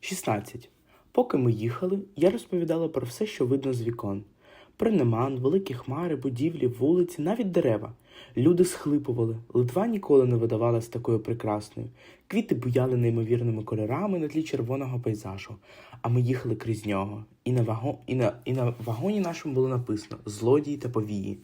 16. Поки ми їхали, я розповідала про все, що видно з вікон. Про неман, великі хмари, будівлі, вулиці, навіть дерева. Люди схлипували. Литва ніколи не видавалась такою прекрасною. Квіти буяли неймовірними кольорами на тлі червоного пейзажу, а ми їхали крізь нього. І на, ваго... і на... І на вагоні нашому було написано Злодії та повії.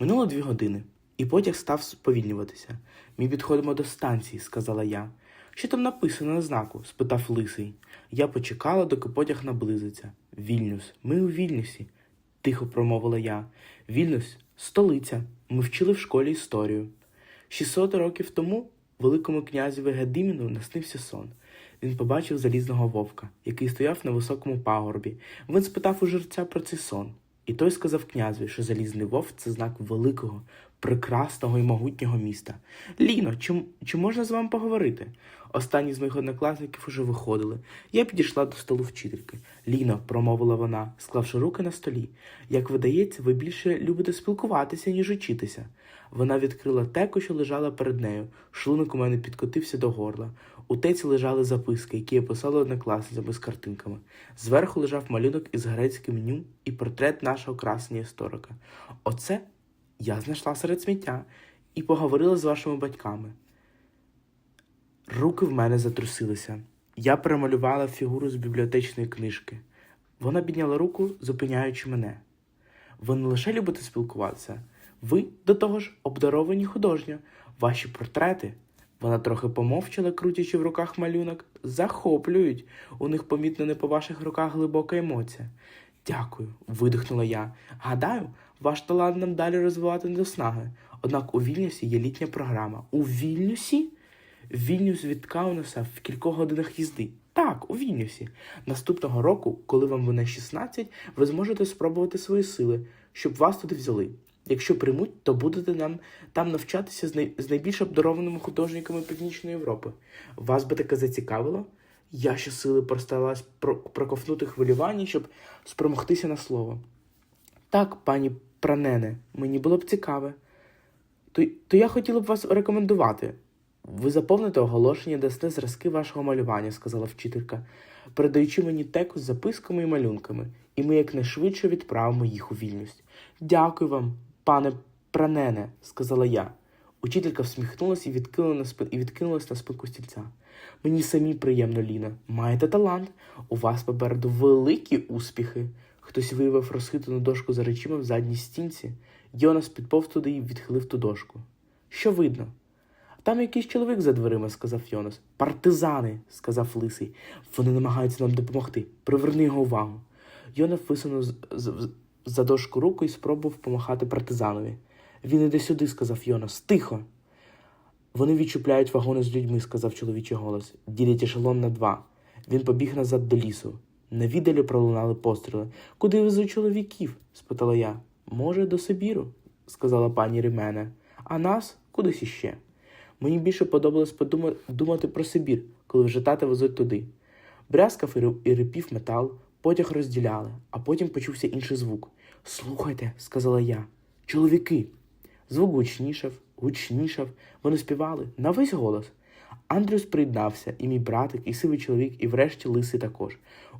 Минуло дві години, і потяг став сповільнюватися. Ми підходимо до станції, сказала я. Що там написано на знаку? спитав лисий. Я почекала, доки потяг наблизиться. Вільнюс, ми у Вільнюсі, тихо промовила я. Вільнюс столиця. Ми вчили в школі історію. 600 років тому великому князеві Гедиміну наснився сон. Він побачив залізного вовка, який стояв на високому пагорбі. Він спитав у жерця про цей сон. І той сказав князеві, що залізний вовк це знак великого, прекрасного і могутнього міста. Ліно, чи, чи можна з вами поговорити? Останні з моїх однокласників уже виходили. Я підійшла до столу вчительки. Ліно, промовила вона, склавши руки на столі. Як видається, ви більше любите спілкуватися, ніж учитися. Вона відкрила теку, що лежала перед нею. Шлунок у мене підкотився до горла. У теці лежали записки, які я писала однокласницями з картинками. Зверху лежав малюнок із грецьким меню і портрет нашого красення історика. Оце я знайшла серед сміття і поговорила з вашими батьками. Руки в мене затрусилися. Я перемалювала фігуру з бібліотечної книжки. Вона підняла руку, зупиняючи мене. Ви не лише любите спілкуватися, ви до того ж обдаровані художньо. Ваші портрети. Вона трохи помовчала, крутячи в руках малюнок, захоплюють. У них помітно не по ваших руках глибока емоція. Дякую, видихнула я. Гадаю, ваш талант нам далі розвивати не до снаги. Однак у Вільнюсі є літня програма. У Вільнюсі? Вільнюс від Каунаса в кількох годинах їзди. Так, у Вільнюсі. Наступного року, коли вам буде 16, ви зможете спробувати свої сили, щоб вас туди взяли. Якщо приймуть, то будете нам там навчатися з, най... з найбільш обдарованими художниками Північної Європи. Вас би таке зацікавило? Я щосили просталась про... проковнути хвилювання, щоб спромогтися на слово. Так, пані Пранене, мені було б цікаве. То, то я хотіла б вас рекомендувати. Ви заповните оголошення, дасте зразки вашого малювання, сказала вчителька, передаючи мені теку з записками і малюнками, і ми якнайшвидше відправимо їх у вільність. Дякую вам, пане Пранене, сказала я. Учителька всміхнулася і спин і відкинулась на спинку стільця. Мені самі приємно, Ліна. Маєте талант. У вас попереду великі успіхи. Хтось виявив розхитану дошку за речима в задній стінці. Йонас підповз туди і відхилив ту дошку. Що видно? Там якийсь чоловік за дверима, сказав Йонас. Партизани, сказав лисий. Вони намагаються нам допомогти. Приверни його увагу. Йонас висунув за дошку руку і спробував помахати партизанові. Він іде сюди, сказав Йонас. Тихо. Вони відчупляють вагони з людьми, сказав чоловічий голос. Ділять ешелон на два. Він побіг назад до лісу. На віддалі пролунали постріли. Куди везуть чоловіків? спитала я. Може, до Сибіру, сказала пані Римене. А нас кудись іще. Мені більше подобалось подума- думати про Сибір, коли вже тата везуть туди. Брязкав і рипів метал, потяг розділяли, а потім почувся інший звук. Слухайте, сказала я. Чоловіки. Звук гучнішав, гучнішав. Вони співали на весь голос. Андрюс приєднався, і мій братик, і сивий чоловік, і врешті лисий також.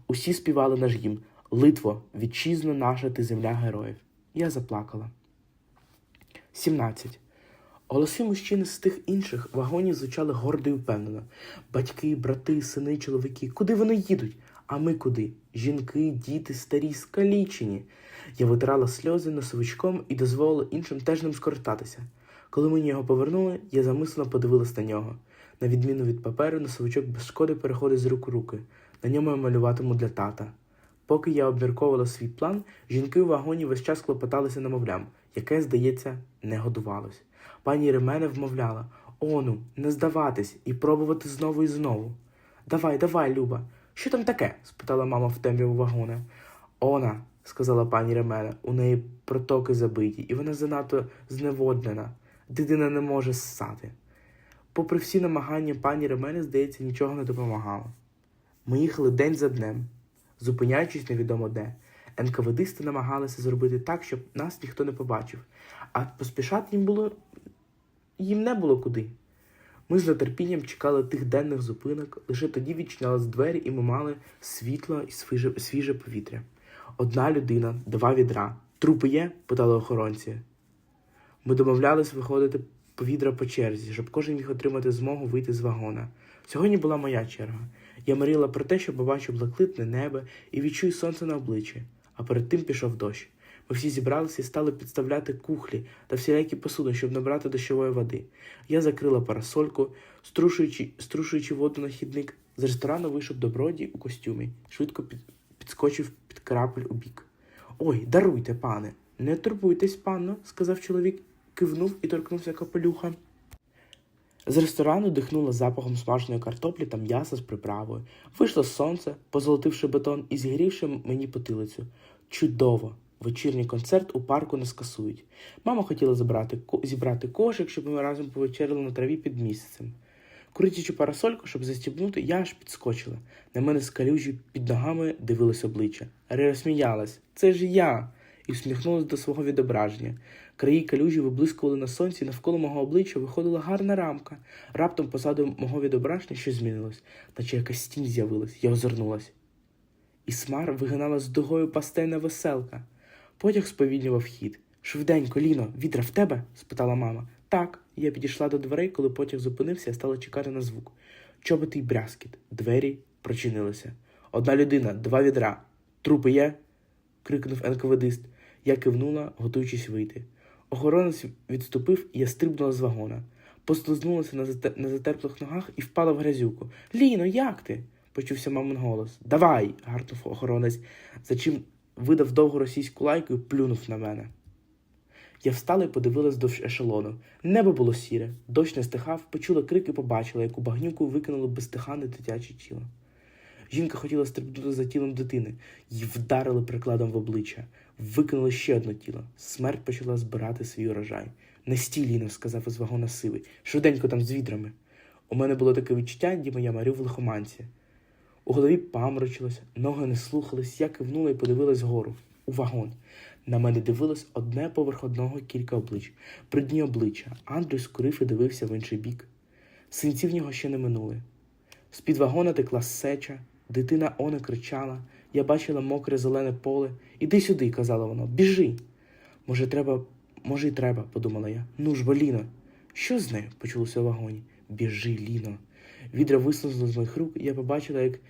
Усі співали наш гімн Литво, вітчизно наша ти земля героїв. Я заплакала. 17. Голоси мужчин з тих інших вагонів звучали гордо і впевнено. Батьки, брати, сини, чоловіки. Куди вони їдуть? А ми куди? Жінки, діти, старі, скалічені. Я витирала сльози носовичком і дозволила іншим теж ним скористатися. Коли мені його повернули, я замислено подивилась на нього. На відміну від паперу, носовичок без шкоди переходить з рук у руки. На ньому я малюватиму для тата. Поки я обмірковувала свій план, жінки у вагоні весь час клопоталися намовлям, яке, здається, не годувалось. Пані Ремене вмовляла Ону, не здаватись і пробувати знову і знову. Давай, давай, Люба. Що там таке? спитала мама в темряву вагона. Она, сказала пані Ремене, у неї протоки забиті, і вона занадто зневоднена. Дитина не може ссати. Попри всі намагання пані Ремени, здається, нічого не допомагало. Ми їхали день за днем, зупиняючись невідомо де. НКВДисти намагалися зробити так, щоб нас ніхто не побачив, а поспішати їм було їм не було куди. Ми з нетерпінням чекали тих денних зупинок, лише тоді відчинялись двері, і ми мали світло і свіже, свіже повітря. Одна людина, два відра. Трупи є? питали охоронці. Ми домовлялись виходити по відра по черзі, щоб кожен міг отримати змогу вийти з вагона. Сьогодні була моя черга. Я мріяла про те, що побачу блакитне небо і відчую сонце на обличчі, а перед тим пішов дощ. Ми всі зібралися і стали підставляти кухлі та всілякі посуди, щоб набрати дощової води. Я закрила парасольку, струшуючи, струшуючи воду на хідник. З ресторану вийшов добродій у костюмі, швидко під, підскочив під крапель у бік. Ой, даруйте, пане. Не турбуйтесь, панно, сказав чоловік, кивнув і торкнувся капелюха. З ресторану дихнуло запахом смаженої картоплі та м'яса з приправою. Вийшло сонце, позолотивши бетон і зігрівши мені потилицю. Чудово! Вечірній концерт у парку не скасують. Мама хотіла забрати, зібрати кошик, щоб ми разом повечеряли на траві під місяцем. Крутячи парасольку, щоб застібнути, я аж підскочила. На мене з калюжі під ногами дивилось обличчя. Рера сміялась. Це ж я! І всміхнулась до свого відображення. Краї калюжі виблискували на сонці, навколо мого обличчя виходила гарна рамка. Раптом позаду мого відображення щось змінилось, наче якась тінь з'явилась. Я озирнулась. І смар вигинала з дугою пастельна веселка. Потяг сповільнював хід. Швиденько, Ліно, відра в тебе? спитала мама. Так, я підійшла до дверей, коли потяг зупинився, я стала чекати на звук. Чоботий брязкіт. Двері прочинилися. Одна людина, два відра. Трупи є? крикнув НКВДист. Я кивнула, готуючись вийти. Охоронець відступив, і я стрибнула з вагона. Послизнулася на, зате- на затерплих ногах і впала в грязюку. Ліно, як ти? почувся мамин голос. Давай. гаркнув охоронець, за чим видав довгу російську лайку і плюнув на мене. Я встала і подивилась до ешелону. Небо було сіре, дощ не стихав, почула крик і побачила, у багнюку викинуло безстиханне дитяче тіло. Жінка хотіла стрибнути за тілом дитини, її вдарили прикладом в обличчя, викинули ще одне тіло. Смерть почала збирати свій урожай. Не стій, сказав із вагона сивий, швиденько там з відрами. У мене було таке відчуття, ніби я марю в лихоманці. У голові паморочилось, ноги не слухались, я кивнула і подивилась вгору, у вагон. На мене дивилось одне поверх одного кілька облич. Брудні обличчя. Андрій скурив і дивився в інший бік. Синці в нього ще не минули. З-під вагона текла сеча, дитина Оне кричала. Я бачила мокре зелене поле. Іди сюди, казала вона, біжи. Може, треба, може, й треба, подумала я. Ну ж, бо Ліно. Що з нею? почулося в вагоні. Біжи, Ліно. Відра висунуло з моїх рук, і я побачила, як,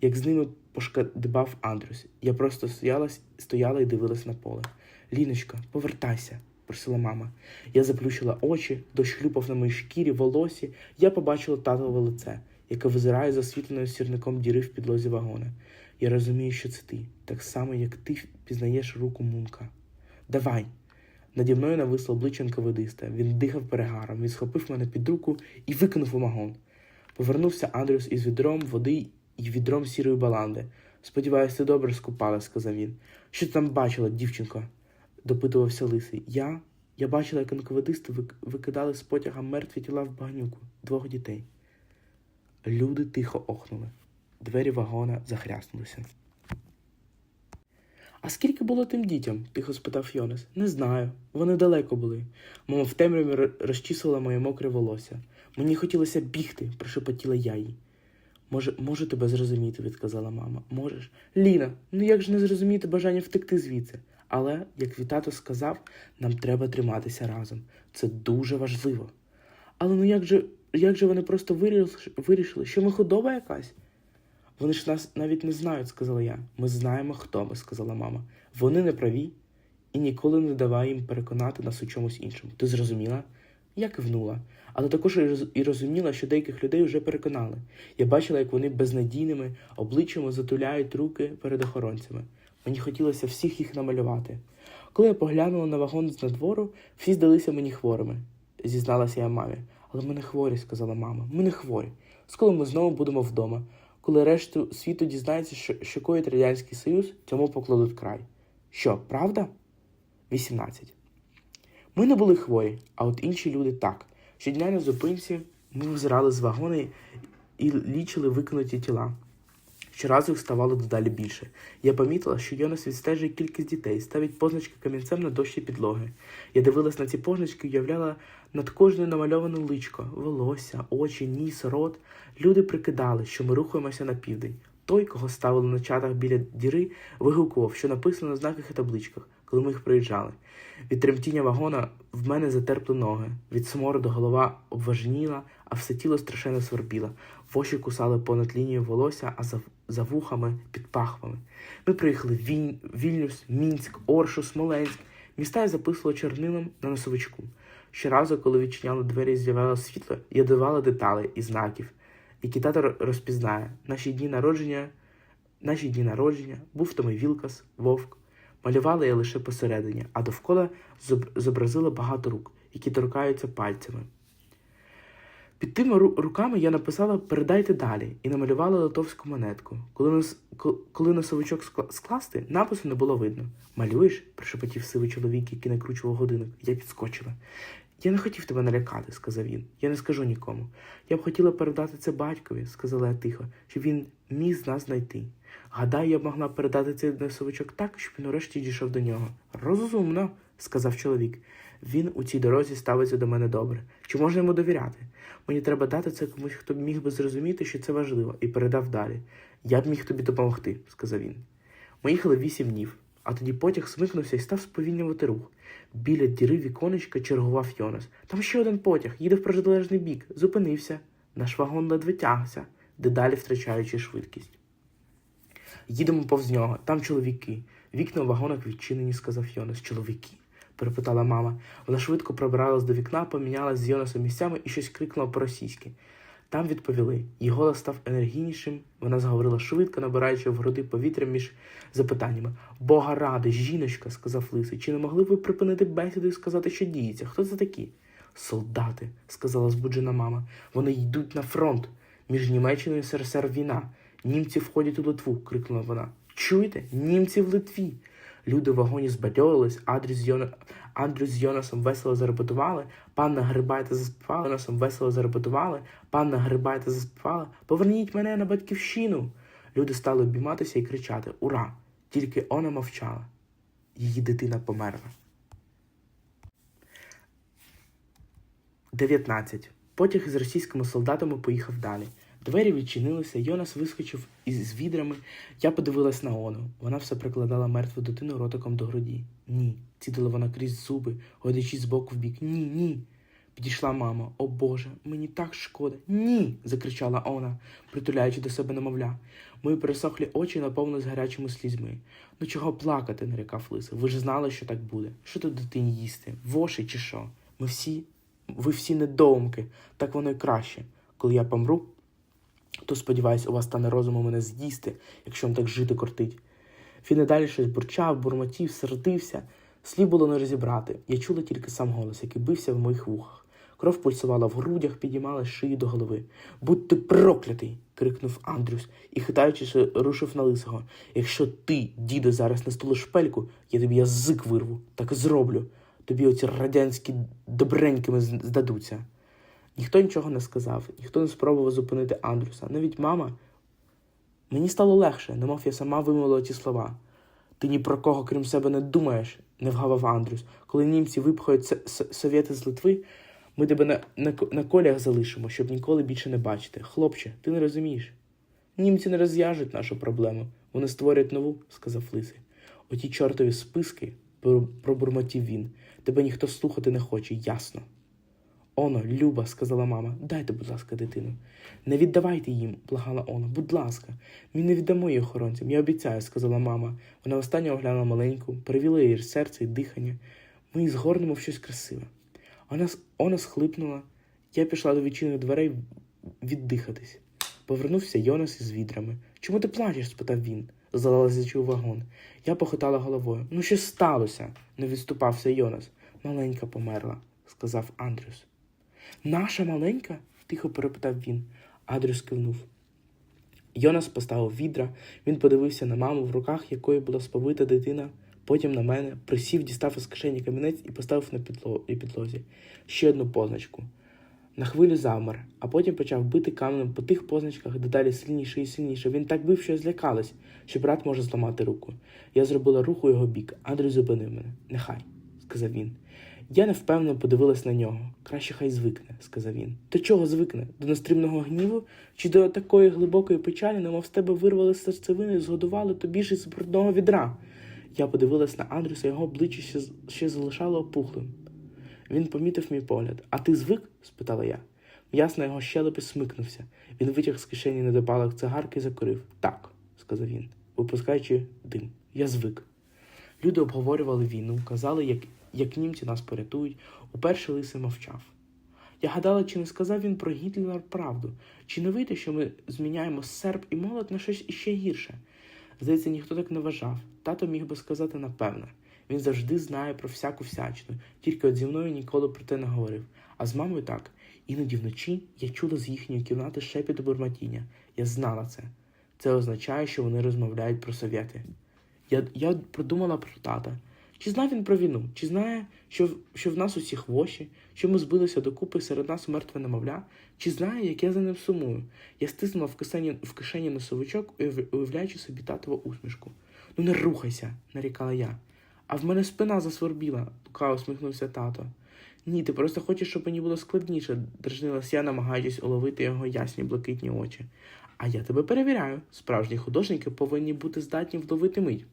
як з ними пошкадибав Андрюс. Я просто стояла, стояла і дивилась на поле. Ліночка, повертайся, просила мама. Я заплющила очі, дощ хлюпав на моїй шкірі, волосі. Я побачила татове лице, яке визирає засвітленою сірником діри в підлозі вагона. Я розумію, що це ти, так само, як ти пізнаєш руку Мунка. Давай. Наді мною нависло обличчя НКВДиста. Він дихав перегаром, він схопив мене під руку і викинув у вагон. Повернувся Андрюс із відром води і відром сірої баланди. Сподіваюся, ти добре скупала, сказав він. Що ти там бачила, дівчинко? допитувався лисий. Я? Я бачила, як НКВДисти викидали з потяга мертві тіла в багнюку двох дітей. Люди тихо охнули. Двері вагона захряснулися. А скільки було тим дітям? тихо спитав Йонес. Не знаю. Вони далеко були. Мама в темряві розчісувала моє мокре волосся. Мені хотілося бігти, прошепотіла я їй. Може, можу тебе зрозуміти, відказала мама. Можеш? Ліна, ну як ж не зрозуміти бажання втекти звідси? Але, як твій тато сказав, нам треба триматися разом. Це дуже важливо. Але ну як же, як же вони просто вирішили, що ми худоба якась? Вони ж нас навіть не знають, сказала я. Ми знаємо, хто ми, сказала мама. Вони не праві і ніколи не давай їм переконати нас у чомусь іншому. Ти зрозуміла? Я кивнула, але також і розуміла, що деяких людей вже переконали. Я бачила, як вони безнадійними обличчями затуляють руки перед охоронцями. Мені хотілося всіх їх намалювати. Коли я поглянула на вагон з надвору, всі здалися мені хворими, зізналася я мамі. Але ми не хворі, сказала мама. Ми не хворі. Скоро ми знову будемо вдома. Коли решту світу дізнається, що, що коїть Радянський Союз, цьому покладуть край. Що, правда? 18. Ми не були хворі, а от інші люди так. Щодня на зупинці ми взирали з вагони і лічили викинуті тіла. Щоразу їх ставало дедалі більше. Я помітила, що Йонас відстежує кількість дітей, ставить позначки камінцем на дощі підлоги. Я дивилась на ці позначки і уявляла над кожною намальоване личко, волосся, очі, ніс, рот. Люди прикидали, що ми рухаємося на південь. Той, кого ставили на чатах біля діри, вигукував, що написано на знаках і табличках, коли ми їх проїжджали. Від тремтіння вагона в мене затерпли ноги, від смороду голова обважніла, а все тіло страшенно свербіло. Воші кусали понад лінією волосся, а за, за вухами під пахвами. Ми приїхали в Вінь, Вільнюс, Мінськ, Оршу, Смоленськ. Міста я записувала чорнилом на носовичку. Щоразу, коли відчиняли двері і світло, я дивала деталей і знаків, які тато розпізнає. Наші дні народження, наші дні народження, був там і Вілкас, Вовк. Малювала я лише посередині, а довкола зобразила багато рук, які торкаються пальцями. Під тими руками я написала Передайте далі і намалювала литовську монетку. Коли, ко- коли носовичок скласти, напису не було видно. Малюєш? прошепотів сивий чоловік, який накручував годинок. Я підскочила. Я не хотів тебе налякати, сказав він. Я не скажу нікому. Я б хотіла передати це батькові, сказала я тихо, щоб він міг з нас знайти. Гадаю, я б могла передати цей носовичок так, щоб він урешті дійшов до нього. Розумно, сказав чоловік. Він у цій дорозі ставиться до мене добре. Чи можна йому довіряти? Мені треба дати це комусь, хто б міг би зрозуміти, що це важливо, і передав далі. Я б міг тобі допомогти, сказав він. Ми їхали вісім днів, а тоді потяг смикнувся і став сповільнювати рух. Біля діри віконечка чергував Йонас. Там ще один потяг, їде в протилежний бік, зупинився. Наш вагон ледве тягся, дедалі втрачаючи швидкість. Їдемо повз нього, там чоловіки. Вікна в вагонах відчинені, сказав Йонас. Чоловіки? перепитала мама. Вона швидко пробиралась до вікна, помінялась з Йонасом місцями і щось крикнула по-російськи. Там відповіли. Її голос став енергійнішим. Вона заговорила швидко, набираючи в груди повітря між запитаннями. Бога ради, жіночка, сказав лисий. Чи не могли б ви припинити бесіду і сказати, що діється? Хто це такі? Солдати, сказала збуджена мама. Вони йдуть на фронт. Між Німеччиною і СРСР війна. Німці входять у Литву, крикнула вона. Чуєте? Німці в Литві. Люди в вагоні збадьорились, Андрю з, Йона... Андрю з Йонасом весело зарепетували, панна Грибайте заспівала, Йонасом весело зарепетували, панна Грибайте заспівала, поверніть мене на батьківщину. Люди стали обійматися і кричати Ура! Тільки вона мовчала. Її дитина померла. 19. Потяг із російськими солдатами поїхав далі. Двері відчинилися, Йонас вискочив із відрами. Я подивилась на Ону. Вона все прикладала мертву дитину ротиком до груді. Ні. Цідила вона крізь зуби, годячись з боку в бік. Ні, ні. Підійшла мама. О Боже, мені так шкода. Ні. закричала Она, притуляючи до себе немовля. Мої пересохлі очі наповнились гарячими слізьми. Ну чого плакати, нарікав лисий. Ви ж знали, що так буде. Що тут дитині їсти? Воші чи що? Ми всі, ви всі недоумки, так воно й краще. Коли я помру, то сподіваюсь, у вас стане розуму мене з'їсти, якщо вам так жити кортить. Він і далі щось бурчав, бурмотів, сердився. Слів було не розібрати. Я чула тільки сам голос, який бився в моїх вухах. Кров пульсувала в грудях, підіймала шиї до голови. Будь ти проклятий. крикнув Андрюс і, хитаючись, рушив на лисого. Якщо ти, діду, зараз не стулиш шпельку, я тобі язик вирву, так і зроблю. Тобі оці радянські добренькими здадуться. Ніхто нічого не сказав, ніхто не спробував зупинити Андрюса. Навіть мама. Мені стало легше, немов я сама вимовила ті слова. Ти ні про кого, крім себе, не думаєш, не вгавав Андрюс. Коли німці випхають совєти з Литви, ми тебе на, на, на колях залишимо, щоб ніколи більше не бачити. Хлопче, ти не розумієш. Німці не розв'яжуть нашу проблему. Вони створять нову, сказав Лисий. Оті чортові списки, пробурмотів він. Тебе ніхто слухати не хоче, ясно. Оно, Люба, сказала мама, дайте, будь ласка, дитину. Не віддавайте їм, благала Оно, будь ласка. Ми не віддамо її охоронцям, я обіцяю, сказала мама. Вона останнє оглянула маленьку, перевіла її серце і дихання. Ми її згорнемо в щось красиве. Вона, Оно схлипнула. Я пішла до відчинених дверей віддихатись. Повернувся Йонас із відрами. Чому ти плачеш? спитав він, залазячи вагон. Я похитала головою. Ну, що сталося? не відступався Йонас. Маленька померла, сказав Андрюс. Наша маленька? тихо перепитав він. Андрюс кивнув. Йонас поставив відра, він подивився на маму, в руках якої була сповита дитина, потім на мене, присів, дістав із кишені камінець і поставив на підлозі ще одну позначку. На хвилю завмер, а потім почав бити каменем по тих позначках дедалі сильніше і сильніше. Він так бив, що я злякалась, що брат може зламати руку. Я зробила рух у його бік. Андрій зупинив мене. Нехай, сказав він. Я невпевнено подивилась на нього. Краще хай звикне, сказав він. До чого звикне? До нестримного гніву? Чи до такої глибокої печалі, немов з тебе вирвали серцевини і згодували тобі ж із брудного відра? Я подивилась на Андрюса, його обличчя ще, ще залишало опухлим. Він помітив мій погляд. А ти звик? спитала я. М'яс на його щелепі смикнувся. Він витяг з кишені недопалок цигарки і закурив. Так, сказав він, випускаючи дим. Я звик. Люди обговорювали війну, казали, як, як німці нас порятують. Уперше лисий мовчав. Я гадала, чи не сказав він про Гітлера правду, чи не вийде, що ми зміняємо серб і молот на щось іще гірше. Здається, ніхто так не вважав. Тато міг би сказати напевне. Він завжди знає про всяку всячину, тільки от зі мною ніколи про те не говорив. А з мамою так. Іноді вночі я чула з їхньої кімнати шепіт бурмотіння. Я знала це. Це означає, що вони розмовляють про совєти. Я, я продумала про тата. Чи знає він про війну? Чи знає, що, що в нас усіх воші, що ми збилися докупи серед нас мертве немовля? Чи знає, як я за ним сумую? Я стиснула в кишені, в кишені носовичок, уявляючи собі татову усмішку. Ну не рухайся, нарікала я. А в мене спина засвербіла, лукаво усміхнувся тато. Ні, ти просто хочеш, щоб мені було складніше, дражнилась я, намагаючись уловити його ясні блакитні очі. А я тебе перевіряю. Справжні художники повинні бути здатні вловити мить,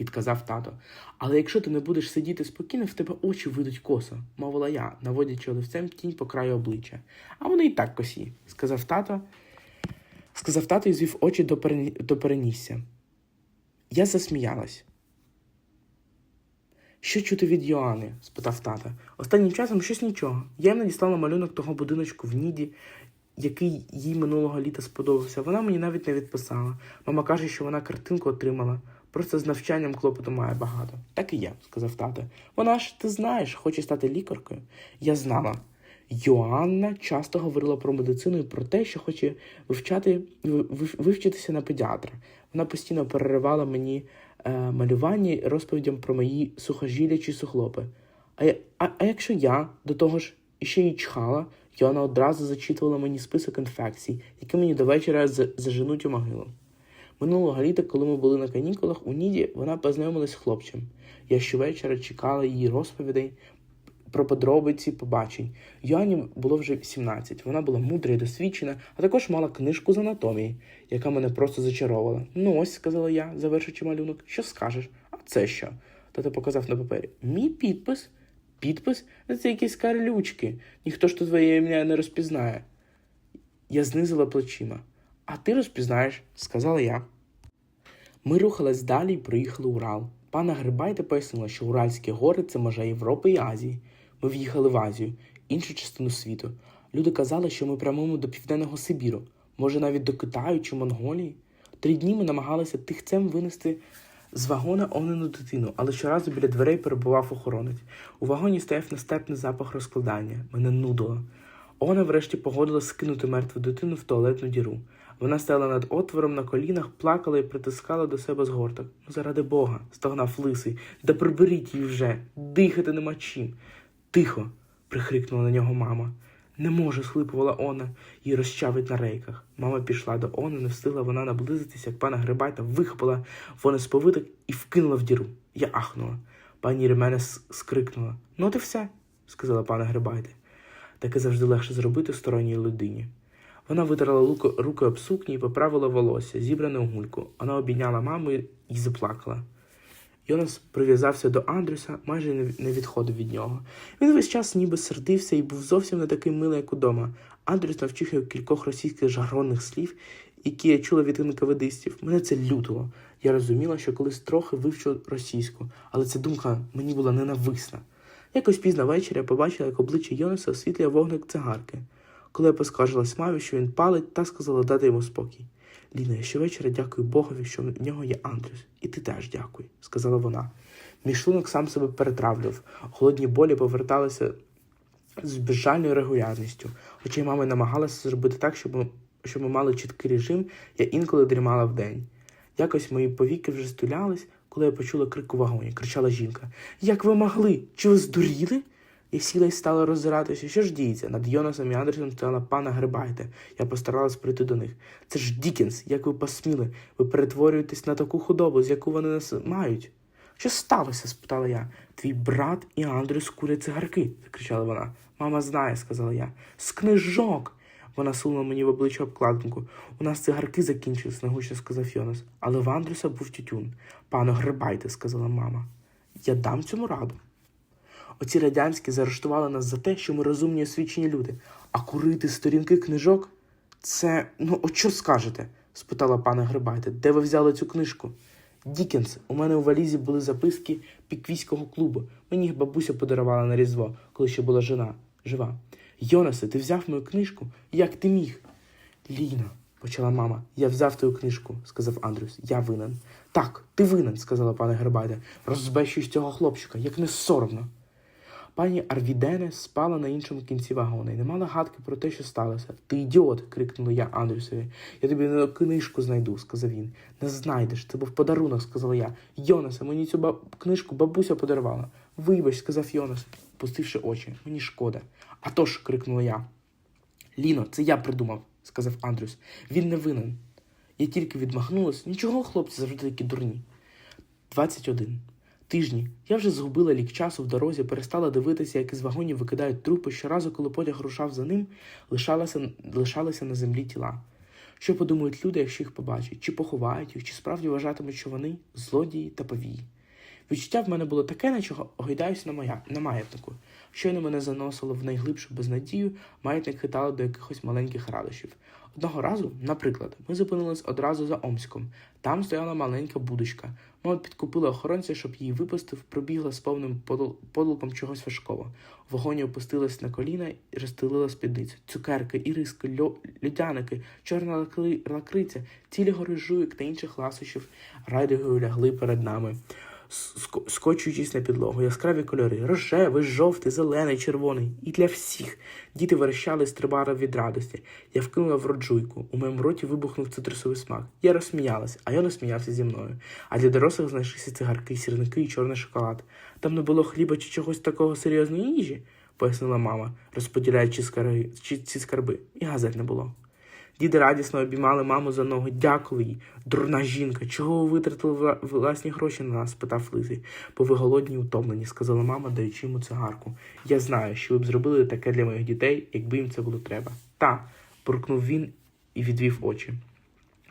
відказав тато. Але якщо ти не будеш сидіти спокійно, в тебе очі вийдуть косо, мовила я, наводячи оливцем тінь по краю обличчя. А вони і так косі, сказав тато. Сказав тато і звів очі до, перені... до перенісся. Я засміялась. Що чути від Йоанни? спитав тата. Останнім часом щось нічого. Я їм надіслала малюнок того будиночку в Ніді, який їй минулого літа сподобався. Вона мені навіть не відписала. Мама каже, що вона картинку отримала. Просто з навчанням клопоту має багато. Так і я, сказав тато. Вона ж, ти знаєш, хоче стати лікаркою. Я знала. Йоанна часто говорила про медицину і про те, що хоче вивчати, ви- ви- вивчитися на педіатра. Вона постійно переривала мені е, малювання розповідям про мої сухожилля чи сухлопи. А, а, а якщо я до того ж іще й чхала, Йоанна одразу зачитувала мені список інфекцій, які мені до вечора заженуть у могилу. Минулого літа, коли ми були на канікулах у Ніді, вона познайомилась з хлопцем. Я щовечора чекала її розповідей про подробиці побачень. Йоанні було вже 17. Вона була мудра і досвідчена, а також мала книжку з анатомії, яка мене просто зачаровувала. Ну ось, сказала я, завершуючи малюнок, що скажеш? А це що? Тато показав на папері. Мій підпис. Підпис? Це якісь карлючки. Ніхто ж тут твоє ім'я не розпізнає. Я знизила плечима. А ти розпізнаєш, сказала я. Ми рухались далі і проїхали Урал. Пана Грибайте пояснила, що Уральські гори це межа Європи і Азії. Ми в'їхали в Азію, іншу частину світу. Люди казали, що ми прямуємо до Південного Сибіру, може навіть до Китаю чи Монголії. Три дні ми намагалися тихцем винести з вагона онену дитину, але щоразу біля дверей перебував охоронець. У вагоні стояв нестерпний запах розкладання. Мене нудило. Она врешті погодилась скинути мертву дитину в туалетну діру. Вона стояла над отвором на колінах, плакала і притискала до себе згорток. Ну, заради Бога, стогнав лисий. Да приберіть її вже, дихати нема чим. Тихо. прихрикнула на нього мама. Не може, схлипувала Она, її розчавить на рейках. Мама пішла до Они, не встигла вона наблизитися, як пана Грибайта вихопила вони з повиток і вкинула в діру. Я ахнула. Пані Ремене скрикнула. Ну, і все, сказала пана Грибайте. Таке завжди легше зробити сторонній людині. Вона витерла руки об сукні і поправила волосся, зібране у гульку. Вона обійняла маму і заплакала. Йонас прив'язався до Андрюса, майже не- відходив від нього. Він весь час ніби сердився і був зовсім не такий милий, як удома. Андрюс навчив його кількох російських жаргонних слів, які я чула від інкаведистів. Мене це лютило. Я розуміла, що колись трохи вивчу російську, але ця думка мені була ненависна. Якось пізно ввечері я побачила, як обличчя Йонаса освітлює вогник цигарки. Коли я поскаржилась мамі, що він палить, та сказала дати йому спокій. Ліна, я щовечора дякую Богові, що в нього є Андрюс. І ти теж дякуй, сказала вона. Мій шлунок сам себе перетравлював. Холодні болі поверталися з безжальною регулярністю. Хоча й мама намагалася зробити так, щоб щоб ми мали чіткий режим, я інколи дрімала вдень. Якось мої повіки вже стулялись, коли я почула крик у вагоні. Кричала жінка: Як ви могли? Чи ви здуріли? Я сіла і стала роззиратися. Що ж діється? Над Йонасом і Андресом стояла пана Грибайте. Я постаралась прийти до них. Це ж Дікенс, як ви посміли? Ви перетворюєтесь на таку худобу, з яку вони нас мають. Що сталося? спитала я. Твій брат і Андрюс курять цигарки, закричала вона. Мама знає, сказала я. З книжок. Вона сунула мені в обличчя обкладинку. У нас цигарки закінчились, нагучно сказав Йонас. Але в Андрюса був тютюн. Пано, грибайте, сказала мама. Я дам цьому раду. Оці радянські заарештували нас за те, що ми розумні освічені люди. А курити сторінки книжок це. Ну, от що скажете? спитала пана Грибайте. Де ви взяли цю книжку? Дікенс, у мене у валізі були записки піквійського клубу. Мені їх бабуся подарувала на Різдво, коли ще була жена жива. Йонасе, ти взяв мою книжку? Як ти міг? Ліна, почала мама. Я взяв твою книжку, сказав Андрюс. Я винен. Так, ти винен, сказала пане Гербайде. Розбещуй цього хлопчика, як не соромно. Пані Арвідене спала на іншому кінці вагона і не мала гадки про те, що сталося. Ти ідіот, крикнула я Андрюсові. Я тобі на книжку знайду, сказав він. Не знайдеш, це був подарунок, сказала я. Йонасе, мені цю ба- книжку бабуся подарувала. Вибач, сказав Йонас, пустивши очі. Мені шкода. А тож, крикнула я. Ліно, це я придумав, сказав Андрюс. Він не винен. Я тільки відмахнулась. Нічого, хлопці, завжди такі дурні. 21. Тижні. Я вже згубила лік часу в дорозі, перестала дивитися, як із вагонів викидають трупи. Щоразу, коли потяг рушав за ним, лишалися, лишалися на землі тіла. Що подумають люди, якщо їх побачать? Чи поховають їх, чи справді вважатимуть, що вони злодії та повії? Відчуття в мене було таке, наче огойдаюся на, моя, на маятнику. Щойно мене заносило в найглибшу безнадію, маятник хитало до якихось маленьких радощів. Одного разу, наприклад, ми зупинились одразу за Омськом. Там стояла маленька будочка. Мама підкупила охоронця, щоб її випустив, пробігла з повним подол- подолком чогось важкого. В вагоні опустилась на коліна і розстелила спідницю. Цукерки, іриски, льо... льодяники, чорна лакри... лакриця, цілі гори жуйок та інших ласощів райдугою лягли перед нами скочуючись на підлогу. Яскраві кольори рожевий, жовтий, зелений, червоний. І для всіх. Діти верещали, стрибали від радості. Я вкинула в роджуйку. У моєму роті вибухнув цитрусовий смак. Я розсміялась, а я сміявся зі мною. А для дорослих знайшлися цигарки, сірники і чорний шоколад. Там не було хліба чи чогось такого серйозної їжі, пояснила мама, розподіляючи скарги, ці скарби. І газет не було. Діди радісно обіймали маму за ноги. Дякую їй, дурна жінка. Чого ви витратили власні гроші на нас? спитав Лизий. Бо ви голодні і утомлені, сказала мама, даючи йому цигарку. Я знаю, що ви б зробили таке для моїх дітей, якби їм це було треба. Та, буркнув він і відвів очі.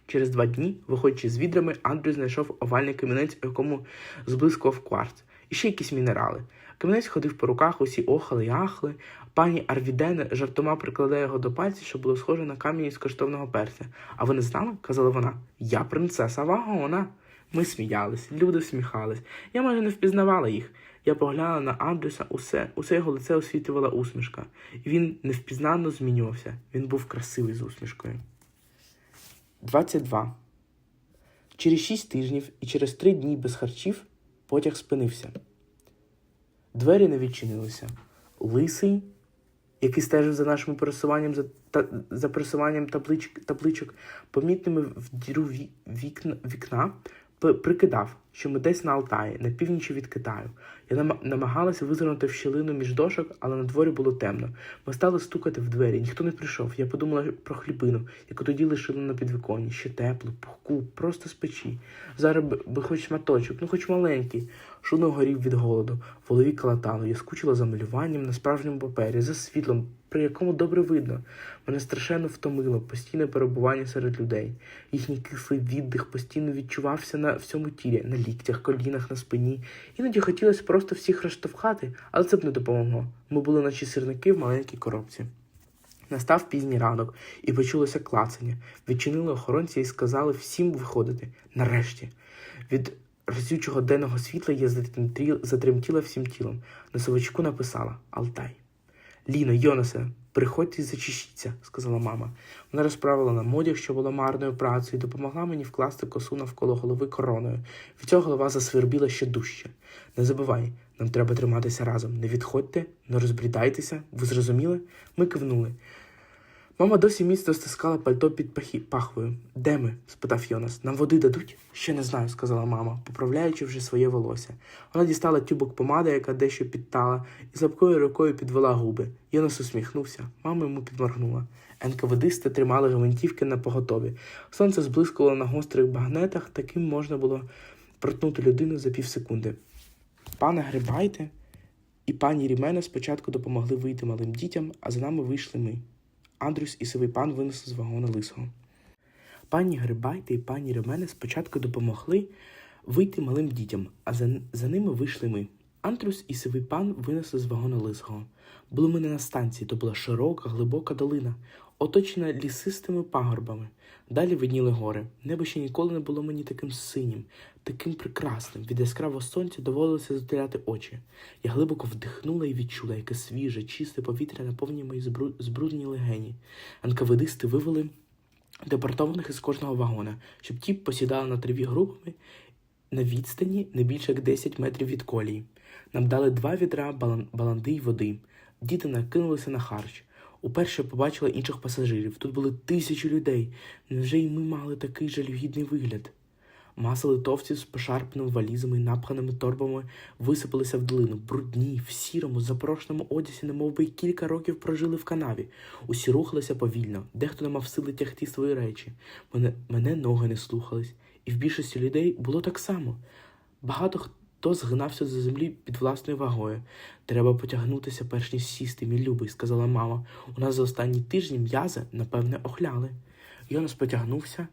Через два дні, виходячи з відрами, Андрій знайшов овальний камінець, у якому зблискував кварц, і ще якісь мінерали. Камінець ходив по руках, усі охали й ахли. Пані Арвідене жартома прикладає його до пальця, що було схоже на камінь із коштовного перця. А ви не знали? казала вона. Я принцеса вагона. Ми сміялись, люди всміхались. Я майже не впізнавала їх. Я поглянула на Андрюса, усе, усе його лице освітлювала усмішка. Він невпізнано змінювався. Він був красивий з усмішкою. 22. Через шість тижнів і через три дні без харчів потяг спинився. Двері не відчинилися. Лисий, який стежив за нашим пересуванням за, та, за пересуванням таблич, табличок, помітними в діру ві, вікна, вікна, прикидав, що ми десь на Алтаї, на північі від Китаю. Я нам, намагалася визирнути в щілину між дошок, але на дворі було темно. Ми стали стукати в двері, ніхто не прийшов. Я подумала про хлібину, яку тоді лишили на підвіконні. Ще теплу, пухку, просто з печі. Зараз би, би хоч шматочок, ну хоч маленький. Шуно горів від голоду, в голові калатало, я скучила за малюванням на справжньому папері, за світлом, при якому добре видно. Мене страшенно втомило постійне перебування серед людей. Їхній кислий віддих постійно відчувався на всьому тілі, на ліктях, колінах, на спині. Іноді хотілося просто всіх розштовхати, але це б не допомогло. Ми були наче сірники в маленькій коробці. Настав пізній ранок, і почулося клацання. Відчинили охоронці і сказали всім виходити. Нарешті. Від разючого денного світла я затремтіла, всім тілом. На совочку написала Алтай. Ліно, Йонасе, приходьте і зачищіться, сказала мама. Вона розправила нам одяг, що було марною працею, і допомогла мені вкласти косу навколо голови короною. Від цього голова засвербіла ще дужче. Не забувай, нам треба триматися разом. Не відходьте, не розбрідайтеся. Ви зрозуміли? Ми кивнули. Мама досі міцно стискала пальто під пахі... пахвою. Де ми? спитав Йонас. Нам води дадуть? Ще не знаю, сказала мама, поправляючи вже своє волосся. Вона дістала тюбок помади, яка дещо підтала, і слабкою рукою підвела губи. Йонас усміхнувся. Мама йому підморгнула. НКВДисти тримали гвинтівки на поготові. Сонце зблискувало на гострих багнетах, таким можна було проткнути людину за півсекунди. Пане Грибайте і пані Рімена спочатку допомогли вийти малим дітям, а за нами вийшли ми. Андрюс і сивий пан винесли з вагона лисого. Пані Грибайте і пані Ремене спочатку допомогли вийти малим дітям, а за, за ними вийшли ми. Андрюс і сивий пан винесли з вагона лисого. Були ми не на станції, то була широка, глибока долина, оточена лісистими пагорбами. Далі видніли гори. Небо ще ніколи не було мені таким синім, таким прекрасним. Від яскравого сонця доводилося затуляти очі. Я глибоко вдихнула і відчула, яке свіже, чисте повітря наповнює мої збру... збрудні легені. НКВДисти вивели депортованих із кожного вагона, щоб ті посідали на траві групами на відстані не більше як 10 метрів від колії. Нам дали два відра балан... баланди й води. Діти накинулися на харч. Уперше побачила інших пасажирів. Тут були тисячі людей. Невже й ми мали такий жалюгідний вигляд? Маса литовців з пошарпаними валізами і напханими торбами висипалися в долину, брудні, в сірому, запорошеному одязі, немов би кілька років прожили в канаві. Усі рухалися повільно, дехто не мав сили тягти свої речі. Мене, мене ноги не слухались, і в більшості людей було так само. Багато хто згинався до землі під власною вагою. Треба потягнутися, перш ніж сісти, мій любий, сказала мама. У нас за останні тижні м'язи, напевне, охляли. Йонас потягнувся.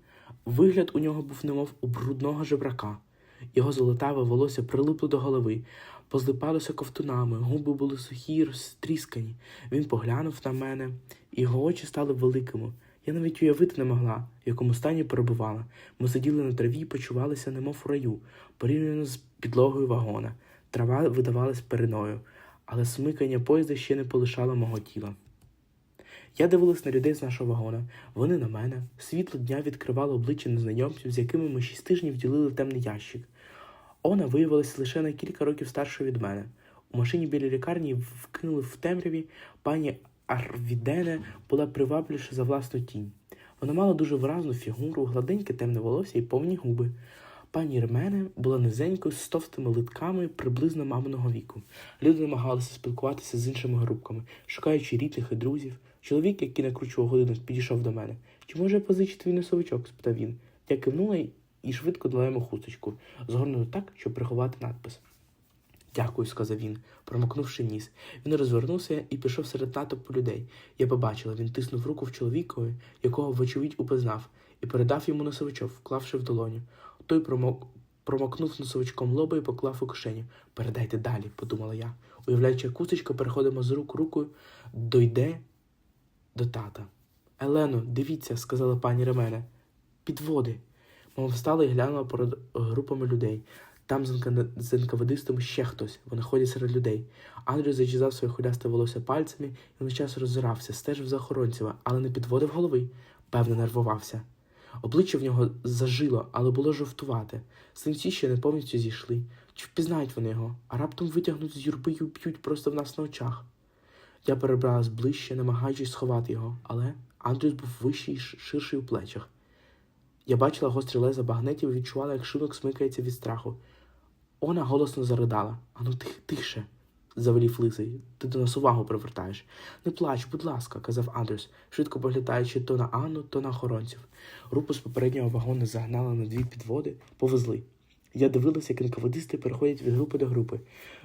Вигляд у нього був немов у брудного жебрака. Його золотаве волосся прилипло до голови, позлипалося ковтунами, губи були сухі й розтріскані. Він поглянув на мене, і його очі стали великими. Я навіть уявити не могла, в якому стані перебувала. Ми сиділи на траві і почувалися, немов у раю, порівняно з підлогою вагона. Трава видавалась периною, але смикання поїзда ще не полишало мого тіла. Я дивилась на людей з нашого вагона. Вони на мене. Світло дня відкривало обличчя незнайомців, з якими ми шість тижнів ділили темний ящик. Она виявилася лише на кілька років старшою від мене. У машині біля лікарні вкинули в темряві пані Арвідене була привабливіша за власну тінь. Вона мала дуже виразну фігуру, гладеньке темне волосся і повні губи. Пані Ірмене була низенькою з товстими литками приблизно маминого віку. Люди намагалися спілкуватися з іншими групками, шукаючи рідних і друзів. Чоловік, який накручував годинник, підійшов до мене. Чи може я позичити твій носовичок? спитав він. Я кивнула і швидко дала йому хусточку, згорнуту так, щоб приховати надпис. Дякую, сказав він, промокнувши ніс. Він розвернувся і пішов серед натовпу людей. Я побачила, він тиснув руку в чоловікові, якого, вочевидь, упізнав, і передав йому носовичок, вклавши в долоню. Той промок... промокнув носовичком лоба і поклав у кишеню. Передайте далі, подумала я, уявляючи, як кусточка переходимо з рук руку, дойде до тата. Елено, дивіться, сказала пані Ремене. Підводи. Мама встала і глянула перед групами людей. Там з НК- з НКВДистами ще хтось. Вони ходять серед людей. Андрій зачісав своє хулясте волосся пальцями і весь час роззирався, стежив за охоронцями, але не підводив голови. Певно, нервувався. Обличчя в нього зажило, але було жовтувате. Синці ще не повністю зійшли. Чи впізнають вони його, а раптом витягнуть з юрби й уб'ють просто в нас на очах. Я перебралась ближче, намагаючись сховати його, але Андрюс був вищий і ширший у плечах. Я бачила гострі леза багнетів і відчувала, як шинок смикається від страху. Она голосно заридала. Ану, тих, тише, завелів лисий. Ти до нас увагу привертаєш. Не плач, будь ласка, казав Андрюс, швидко поглядаючи то на Анну, то на охоронців. Рупу з попереднього вагону загнали на дві підводи, повезли. Я дивилася, як НКВДисти переходять від групи до групи.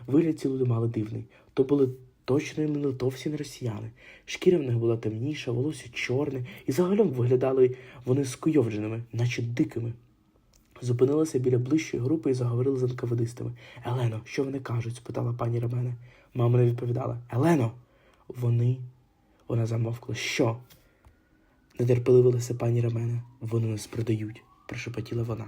Вигляд ці люди мали дивний. То були точно не литовці, не росіяни. Шкіра в них була темніша, волосся чорне, і загалом виглядали вони скуйовдженими, наче дикими. Зупинилися біля ближчої групи і заговорили з НКВДистами. Елено, що вони кажуть? спитала пані Ромена. Мама не відповідала. Елено, вони. Вона замовкла. Що? Нетерпеливилася пані Ромена. Вони нас продають, прошепотіла вона.